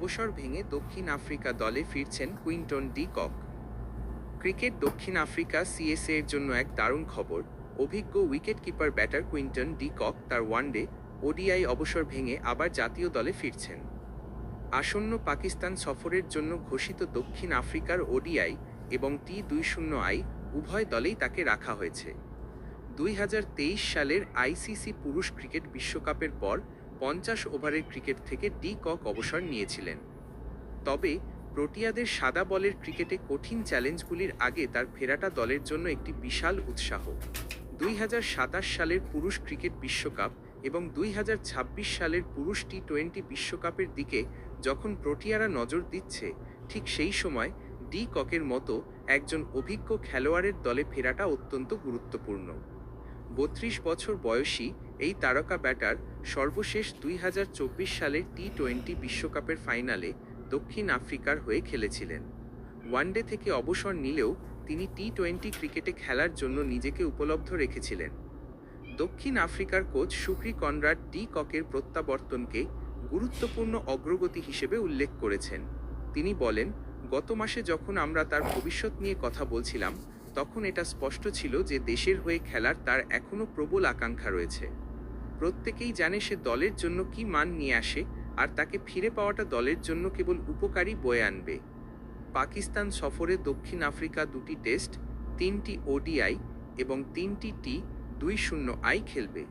অবসর ভেঙে দক্ষিণ আফ্রিকা দলে ফিরছেন কুইন্টন ডি কক। ক্রিকেট দক্ষিণ আফ্রিকা সিএসএ এর জন্য এক দারুণ খবর। অভিজ্ঞ wicketkeeper batter Quinton de Kock তার ওয়ানডে ওডিআই অবসর ভেঙে আবার জাতীয় দলে ফিরছেন। আসন্ন পাকিস্তান সফরের জন্য ঘোষিত দক্ষিণ আফ্রিকার ওডিআই এবং টি দুই শূন্য আই উভয় দলেই তাকে রাখা হয়েছে। দুই হাজার তেইশ সালের আইসিসি পুরুষ ক্রিকেট বিশ্বকাপের পর পঞ্চাশ ওভারের ক্রিকেট থেকে ডি কক অবসর নিয়েছিলেন। তবে প্রোটিয়াদের সাদা বলের ক্রিকেটে কঠিন চ্যালেঞ্জগুলির আগে তার ফেরাটা দলের জন্য একটি বিশাল উৎসাহ। দুই হাজার সাতাশ সালের পুরুষ ক্রিকেট বিশ্বকাপ এবং দুই হাজার ছাব্বিশ সালের পুরুষ টি টোয়েন্টি বিশ্বকাপের দিকে যখন প্রোটিয়ারা নজর দিচ্ছে, ঠিক সেই সময় ডি ককের মতো একজন অভিজ্ঞ খেলোয়াড়ের দলে ফেরাটা অত্যন্ত গুরুত্বপূর্ণ। বত্রিশ বছর বয়সী এই তারকা ব্যাটার সর্বশেষ দুই হাজার চব্বিশ সালের টি টোয়েন্টি বিশ্বকাপের ফাইনালে দক্ষিণ আফ্রিকার হয়ে খেলেছিলেন। ওয়ানডে থেকে অবসর নিলেও তিনি টি টোয়েন্টি ক্রিকেটে খেলার জন্য নিজেকে উপলব্ধ রেখেছিলেন। দক্ষিণ আফ্রিকার কোচ সুক্রি কনরাড ডি ককের প্রত্যাবর্তনকে গুরুত্বপূর্ণ অগ্রগতি হিসেবে উল্লেখ করেছেন। তিনি বলেন, গত মাসে যখন আমরা তার ভবিষ্যৎ নিয়ে কথা বলছিলাম তখন এটা স্পষ্ট ছিল যে দেশের হয়ে খেলার তার এখনও প্রবল আকাঙ্ক্ষা রয়েছে। প্রত্যেকেই জানে সে দলের জন্য কি মান নিয়ে আসে আর তাকে ফিরে পাওয়াটা দলের জন্য কেবল উপকারী বয়ে আনবে। পাকিস্তান সফরে দক্ষিণ আফ্রিকা দুটি টেস্ট, তিনটি ওডিআই এবং তিনটি টি দুই শূন্য আই খেলবে।